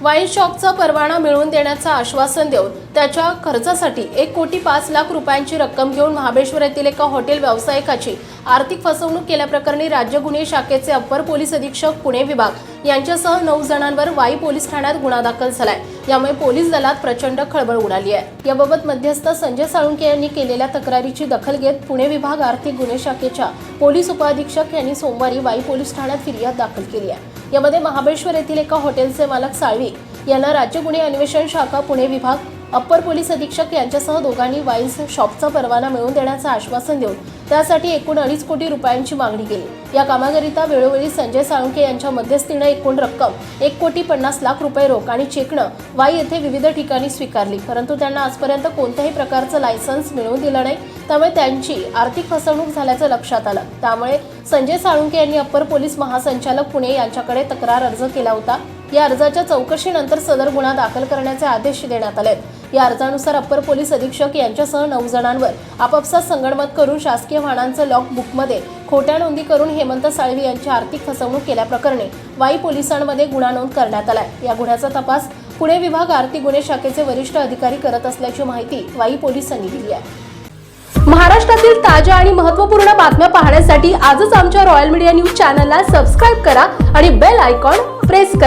Wine शॉपचा परवाना मिळवून देण्याचं आश्वासन देऊन त्याच्या खर्चासाठी एक कोटी पाच लाख रुपयांची रक्कम घेऊन महाबळेश्वर येथील एका हॉटेल व्यावसायिकाची आर्थिक फसवणूक केल्याप्रकरणी राज्य गुन्हे शाखेचे अप्पर पोलीस अधीक्षक पुणे विभाग यांच्यासह नऊ जणांवर वाई पोलीस ठाण्यात गुन्हा दाखल झालाय. यामुळे पोलीस दलात प्रचंड खळबळ उडाली आहे. याबाबत मध्यस्थ संजय साळुंके यांनी केलेल्या तक्रारीची दखल घेत पुणे विभाग आर्थिक गुन्हे शाखेच्या पोलीस उपअधीक्षक यांनी सोमवारी वाई पोलीस ठाण्यात फिर्याद दाखल केली आहे. यामध्ये महाबळेश्वर येथील एका हॉटेलचे मालक साळवी यांना राज्य गुन्हे अन्वेषण शाखा पुणे विभाग अप्पर पोलीस अधीक्षक यांच्यासह दोघांनी वाईन्स शॉपचा परवाना मिळवून देण्याचं आश्वासन देऊन त्यासाठी एकूण अडीच कोटी रुपयांची मागणी केली. या कामाकरिता वेळोवेळी संजय साळुंके यांच्या मध्यस्थीनं एकूण रक्कम एक कोटी पन्नास लाख रुपये रोख आणि चेकणं वाई येथे विविध ठिकाणी स्वीकारली. परंतु त्यांना आजपर्यंत कोणत्याही प्रकारचं लायसन्स मिळवून दिलं नाही. त्यामुळे त्यांची आर्थिक फसवणूक झाल्याचं लक्षात आलं. त्यामुळे संजय साळुंके यांनी अप्पर पोलीस महासंचालक पुणे यांच्याकडे तक्रार अर्ज केला होता. या अर्जाच्या चौकशीनंतर सदर गुन्हा दाखल करण्याचे आदेश देण्यात आले आहेत या अर्जानुसार अप्पर पोलीस अधीक्षक यांच्यासह नऊ जणांवर आपापसात संगणमत करून शासकीय वाहनांचं लॉक बुकमध्ये खोट्या नोंदी करून हेमंत साळवी यांची आर्थिक फसवणूक केल्याप्रकरणी वाई पोलिसांमध्ये गुन्हा नोंद करण्यात आलाय. या गुन्ह्याचा तपास पुणे विभाग आर्थिक गुन्हे शाखेचे वरिष्ठ अधिकारी करत असल्याची माहिती वाई पोलिसांनी दिली आहे. महाराष्ट्रातील ताज्या आणि महत्त्वपूर्ण बातम्या पाहण्यासाठी आजच आमच्या रॉयल मीडिया न्यूज चॅनलला सबस्क्राईब करा आणि बेल आयकॉन प्रेस करा.